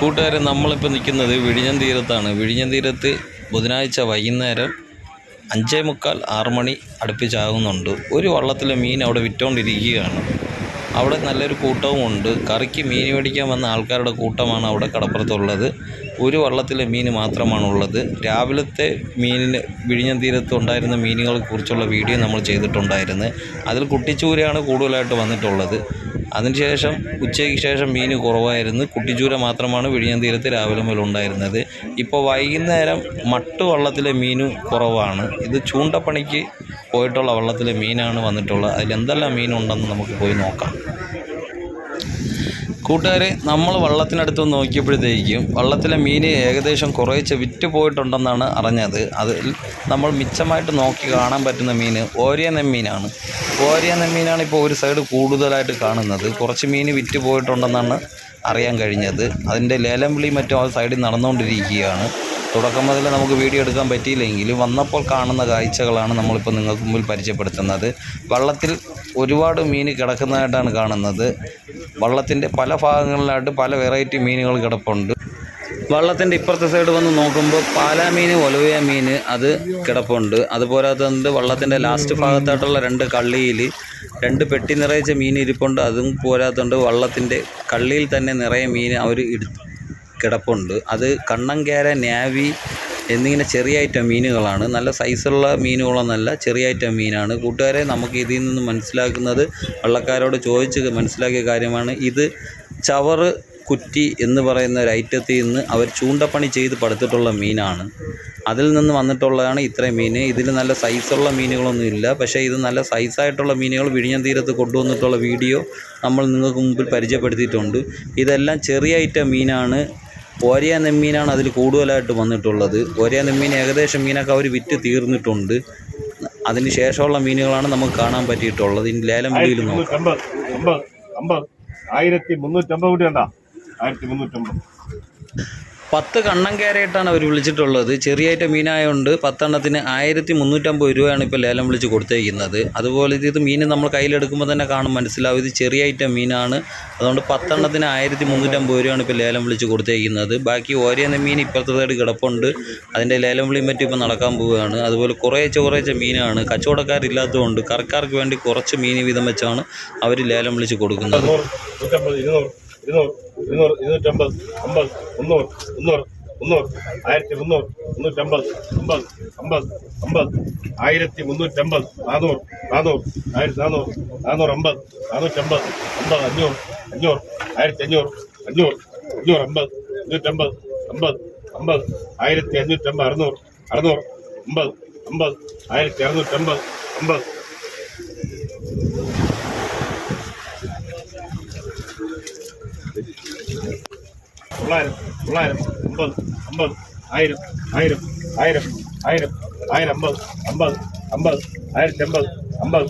കൂട്ടുകാരെ നമ്മളിപ്പോൾ നിൽക്കുന്നത് വിഴിഞ്ഞം തീരത്താണ്. വിഴിഞ്ഞം തീരത്ത് ബുധനാഴ്ച വൈകുന്നേരം അഞ്ചേ മുക്കാൽ ആറ് മണി അടുപ്പിച്ചാകുന്നുണ്ട്. ഒരു വള്ളത്തിലെ മീൻ അവിടെ വിറ്റുകൊണ്ടിരിക്കുകയാണ് അവിടെ നല്ലൊരു കൂട്ടവും ഉണ്ട്. കറിക്ക് മീൻ മേടിക്കാൻ വന്ന ആൾക്കാരുടെ കൂട്ടമാണ് അവിടെ കടപ്പുറത്തുള്ളത്. ഒരു വള്ളത്തിലെ മീൻ മാത്രമാണുള്ളത്. രാവിലത്തെ മീനിന് വിഴിഞ്ഞം തീരത്ത് ഉണ്ടായിരുന്ന മീനുകളെ കുറിച്ചുള്ള വീഡിയോ നമ്മൾ ചെയ്തിട്ടുണ്ടായിരുന്നു. അതിൽ കുട്ടിച്ചൂരയാണ് കൂടുതലായിട്ട് വന്നിട്ടുള്ളത്. അതിനുശേഷം ഉച്ചയ്ക്ക് ശേഷം മീൻ കുറവായിരുന്നു. കുട്ടിച്ചൂര മാത്രമാണ് വിഴിഞ്ഞം തീരത്ത് രാവിലെ മുതൽ ഉണ്ടായിരുന്നത്. ഇപ്പോൾ വൈകുന്നേരം മട്ടുവള്ളത്തിലെ മീൻ കുറവാണ്. ഇത് ചൂണ്ടപ്പണിക്ക് പോയിട്ടുള്ള വള്ളത്തിലെ മീനാണ് വന്നിട്ടുള്ളത്. അതിൽ എന്തെല്ലാം മീനുണ്ടെന്ന് നമുക്ക് പോയി നോക്കാം. കൂട്ടുകാരെ നമ്മൾ വള്ളത്തിനടുത്ത് നോക്കിയപ്പോഴത്തേക്കും വള്ളത്തിലെ മീൻ ഏകദേശം കുറേച്ച് വിറ്റ് പോയിട്ടുണ്ടെന്നാണ് അറിഞ്ഞത്. അതിൽ നമ്മൾ മിച്ചമായിട്ട് നോക്കി കാണാൻ പറ്റുന്ന മീൻ ഓരിയ നെമ്മീനാണ് ഓരിയ നെമ്മീനാണ് ഇപ്പോൾ ഒരു സൈഡ് കൂടുതലായിട്ട് കാണുന്നത്. കുറച്ച് മീൻ വിറ്റ് പോയിട്ടുണ്ടെന്നാണ് അറിയാൻ കഴിഞ്ഞത്. അതിന്റെ ലേലം വിളി മറ്റും ആ സൈഡിൽ നടന്നുകൊണ്ടിരിക്കുകയാണ്. തുടക്കം മുതൽ നമുക്ക് വീഡിയോ എടുക്കാൻ പറ്റിയില്ലെങ്കിൽ വന്നപ്പോൾ കാണുന്ന കാഴ്ചകളാണ് നമ്മളിപ്പോൾ നിങ്ങൾക്ക് മുമ്പിൽ പരിചയപ്പെടുത്തുന്നത്. വള്ളത്തിൽ ഒരുപാട് മീൻ കിടക്കുന്നതായിട്ടാണ് കാണുന്നത്. വള്ളത്തിന്റെ പല ഭാഗങ്ങളിലായിട്ട് പല വെറൈറ്റി മീനുകൾ കിടപ്പുണ്ട്. വള്ളത്തിന്റെ ഇപ്പുറത്തെ സൈഡ് വന്ന് നോക്കുമ്പോൾ പാലാ മീൻ ഒലവയ മീൻ അത് കിടപ്പുണ്ട്. അതുപോലെ തന്നെ വള്ളത്തിന്റെ ലാസ്റ്റ് ഭാഗത്തായിട്ടുള്ള രണ്ട് കള്ളിയിൽ രണ്ട് പെട്ടി നിറയിച്ച മീൻ ഇരിപ്പുണ്ട്. അതും പോരാത്തുണ്ട് വള്ളത്തിന്റെ കള്ളിയിൽ തന്നെ നിറയെ മീൻ അവർ കിടപ്പുണ്ട്. അത് കണ്ണങ്കേര നാവി എന്നിങ്ങനെ ചെറിയ ഐറ്റം മീനുകളാണ്. നല്ല സൈസുള്ള മീനുകളൊന്നല്ല ചെറിയ ഐറ്റം മീനാണ്. കൂട്ടുകാരെ നമുക്ക് ഇതിൽ നിന്ന് മനസ്സിലാക്കുന്നത് വള്ളക്കാരോട് ചോദിച്ച് മനസ്സിലാക്കിയ കാര്യമാണ്. ഇത് ചവറ് കുറ്റി എന്ന് പറയുന്ന ഒരു ഐറ്റത്തിൽ നിന്ന് അവർ ചൂണ്ടപ്പണി ചെയ്ത് പടുത്തിട്ടുള്ള മീനാണ്. അതിൽ നിന്ന് വന്നിട്ടുള്ളതാണ് ഇത്രയും മീൻ. ഇതിൽ നല്ല സൈസുള്ള മീനുകളൊന്നും ഇല്ല. പക്ഷേ ഇത് നല്ല സൈസായിട്ടുള്ള മീനുകൾ വിഴിഞ്ഞം തീരത്ത് കൊണ്ടുവന്നിട്ടുള്ള വീഡിയോ നമ്മൾ നിങ്ങൾക്ക് മുമ്പിൽ പരിചയപ്പെടുത്തിയിട്ടുണ്ട്. ഇതെല്ലാം ചെറിയ ഐറ്റം മീനാണ്. ഓരിയ നെമ്മീനാണ് അതിൽ കൂടുതലായിട്ട് വന്നിട്ടുള്ളത്. ഒരേ നെമ്മീൻ ഏകദേശം മീനൊക്കെ അവർ വിറ്റ് തീർന്നിട്ടുണ്ട്. അതിന് ശേഷമുള്ള മീനുകളാണ് നമുക്ക് കാണാൻ പറ്റിയിട്ടുള്ളത്. ഇനി ലേലം വിളിയിൽ നോക്കാം. ആയിരത്തി മുന്നൂറ്റമ്പത് കൂടി ഉണ്ടാ ആയിരത്തി മുന്നൂറ്റമ്പത്. പത്ത് കണ്ണം കയറിയിട്ടാണ് അവർ വിളിച്ചിട്ടുള്ളത്. ചെറിയായിട്ട് മീനായതുകൊണ്ട് പത്തെണ്ണത്തിന് ആയിരത്തി മുന്നൂറ്റമ്പത് രൂപയാണ് ഇപ്പോൾ ലേലം വിളിച്ച് കൊടുത്തേക്കുന്നത്. അതുപോലെ ഇത് മീൻ നമ്മൾ കയ്യിലെടുക്കുമ്പോൾ തന്നെ കാണും മനസ്സിലാവും. ഇത് ചെറിയ ഐറ്റം മീനാണ്. അതുകൊണ്ട് പത്തെണ്ണത്തിന് ആയിരത്തി മുന്നൂറ്റമ്പത് രൂപയാണ് ഇപ്പോൾ ലേലം വിളിച്ച് കൊടുത്തേക്കുന്നത്. ബാക്കി ഓരോ മീൻ ഇപ്പുറത്തെ കിടപ്പുണ്ട്. അതിന്റെ ലേലം വിളിയും മറ്റും ഇപ്പോൾ നടക്കാൻ പോവുകയാണ്. അതുപോലെ കുറേച്ച കുറേച്ച മീനാണ്. കച്ചവടക്കാരില്ലാത്തതുകൊണ്ട് കറക്കാർക്ക് വേണ്ടി കുറച്ച് മീൻ വീതം വെച്ചാണ് അവർ ലേലം വിളിച്ച് കൊടുക്കുന്നത്. ഇരുന്നൂറ് ഇരുന്നൂറ് ഇരുന്നൂറ് ഇരുന്നൂറ്റമ്പത് അമ്പത് മുന്നൂറ് മുന്നൂറ് മുന്നൂറ് ആയിരത്തി മുന്നൂറ് മുന്നൂറ്റമ്പത് അമ്പത് അമ്പത് അമ്പത് ആയിരത്തി മുന്നൂറ്റമ്പത് നാനൂറ് നാനൂറ് ആയിരത്തി നാനൂറ് നാനൂറ് അമ്പത് നാനൂറ്റമ്പത് അമ്പത് അഞ്ഞൂറ് അഞ്ഞൂറ് ആയിരത്തി അഞ്ഞൂറ് അഞ്ഞൂറ് അഞ്ഞൂറ് അമ്പത് അഞ്ഞൂറ്റമ്പത് അമ്പത് അമ്പത് ആയിരത്തി അഞ്ഞൂറ്റമ്പത് അറുന്നൂറ് അറുന്നൂറ് അമ്പത് അമ്പത് ആയിരത്തി അറുന്നൂറ്റമ്പത് അമ്പത്. തൊള്ളായിരം തൊള്ളായിരം അമ്പത് അമ്പത് ആയിരം ആയിരം ആയിരം ആയിരം ആയിരം അമ്പത് അമ്പത് അമ്പത് ആയിരത്തി അമ്പത് അമ്പത്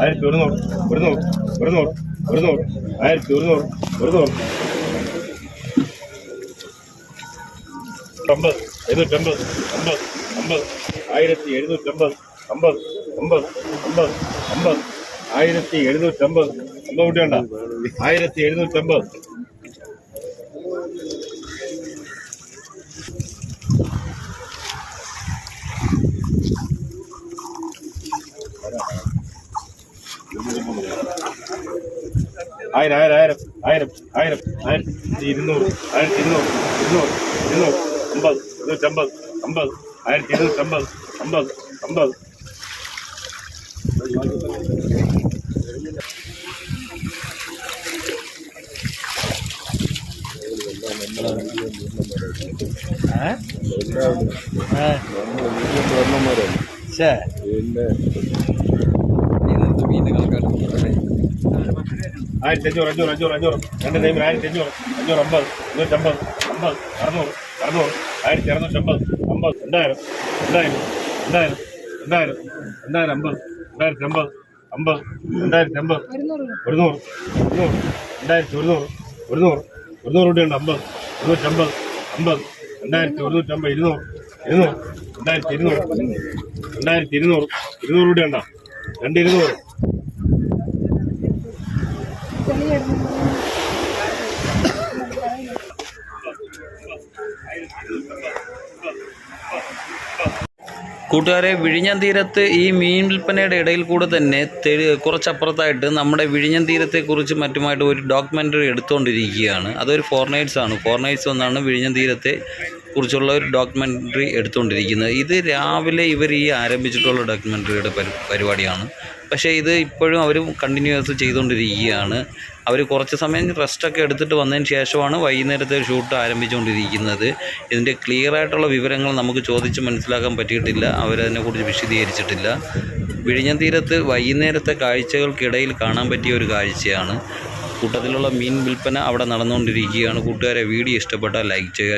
ആയിരത്തി ഒരുന്നൂറ് ഒരുന്നൂറ് ഒരുന്നൂറ് ഒരുന്നൂറ് ആയിരത്തി ഒരുന്നൂറ് ഒരുന്നൂറ്. അമ്പത് എഴുന്നൂറ്റമ്പത് അമ്പത് അമ്പത് ആയിരത്തി എഴുന്നൂറ്റമ്പത് അമ്പത് അമ്പത് അമ്പത് അമ്പത് ആയിരത്തി എഴുന്നൂറ്റമ്പത്. അമ്പത് കൂട്ടിയുണ്ട ആയിരത്തി എഴുന്നൂറ്റമ്പത്. ആയിരം ആയിരം ആയിരം ആയിരം ആയിരം ആയിരത്തി ഇരുന്നൂറ് ആയിരത്തി ഇരുന്നൂറ് ഇരുന്നൂറ് ഇരുന്നൂറ് അമ്പത് ഇരുന്നൂറ്റമ്പത് അമ്പത് ആയിരത്തി ഇരുന്നൂറ്റമ്പത് അമ്പത് അമ്പത്. ആയിരത്തി അഞ്ഞൂറ് അഞ്ഞൂറ്. അഞ്ഞൂറ് അഞ്ഞൂറ് രണ്ട് നെയ്മിൽ ആയിരത്തി അഞ്ഞൂറ് അഞ്ഞൂറ് അമ്പത് നൂറ്റമ്പത് അമ്പത് അറുന്നൂറ് അറുന്നൂറ് ആയിരത്തി അറുന്നൂറ്റമ്പത് അമ്പത് രണ്ടായിരം രണ്ടായിരം രണ്ടായിരം രണ്ടായിരം രണ്ടായിരം അമ്പത് രണ്ടായിരത്തി അമ്പത് അമ്പത് രണ്ടായിരത്തി അമ്പത് ഒരുന്നൂറ് ഒരുന്നൂറ് രണ്ടായിരത്തി ഒരുന്നൂറ് ഒരുന്നൂറ് ഒരുന്നൂറ് കൂടിയുണ്ട് അമ്പത് ഇരുന്നൂറ്റമ്പത് അമ്പത് രണ്ടായിരത്തി ഒരുന്നൂറ്റമ്പത് ഇരുന്നൂറ് ഇരുന്നൂറ് രണ്ടായിരത്തി ഇരുന്നൂറ് രണ്ടായിരത്തി ഇരുന്നൂറ് ഇരുന്നൂറ് കൂടിയുണ്ടോ രണ്ട് ഇരുന്നൂറ്. കൂട്ടുകാരെ വിഴിഞ്ഞം തീരത്ത് ഈ മീൻ വിൽപ്പനയുടെ ഇടയിൽ കൂടെ തന്നെ കുറച്ചപ്പുറത്തായിട്ട് നമ്മുടെ വിഴിഞ്ഞം തീരത്തെക്കുറിച്ച് മറ്റുമായിട്ട് ഒരു ഡോക്യുമെന്ററി എടുത്തുകൊണ്ടിരിക്കുകയാണ് അതൊരു ഫോറിനേഴ്സാണ് ഫോറിനേഴ്സ് ഒന്നാണ് വിഴിഞ്ഞം തീരത്തെ കുറിച്ചുള്ള ഒരു ഡോക്യുമെന്ററി എടുത്തുകൊണ്ടിരിക്കുന്നത്. ഇത് രാവിലെ ഇവർ ഈ ആരംഭിച്ചിട്ടുള്ള ഡോക്യുമെന്ററിയുടെ പരി പരിപാടിയാണ്. പക്ഷേ ഇത് ഇപ്പോഴും അവർ കണ്ടിന്യൂസ് ചെയ്തുകൊണ്ടിരിക്കുകയാണ്. അവർ കുറച്ച് സമയം റെസ്റ്റൊക്കെ എടുത്തിട്ട് വന്നതിന് ശേഷമാണ് വൈകുന്നേരത്തെ ഷൂട്ട് ആരംഭിച്ചുകൊണ്ടിരിക്കുന്നത്. ഇതിന്റെ ക്ലിയർ ആയിട്ടുള്ള വിവരങ്ങൾ നമുക്ക് ചോദിച്ച് മനസ്സിലാക്കാൻ പറ്റിയിട്ടില്ല. അവരതിനെക്കുറിച്ച് വിശദീകരിച്ചിട്ടില്ല. വിഴിഞ്ഞം തീരത്ത് വൈകുന്നേരത്തെ കാഴ്ചകൾക്കിടയിൽ കാണാൻ പറ്റിയ ഒരു കാഴ്ചയാണ്. കൂട്ടത്തിലുള്ള മീൻ വിൽപ്പന അവിടെ നടന്നുകൊണ്ടിരിക്കുകയാണ്. കൂട്ടുകാരെ വീഡിയോ ഇഷ്ടപ്പെട്ടാൽ ലൈക്ക് ചെയ്യുക.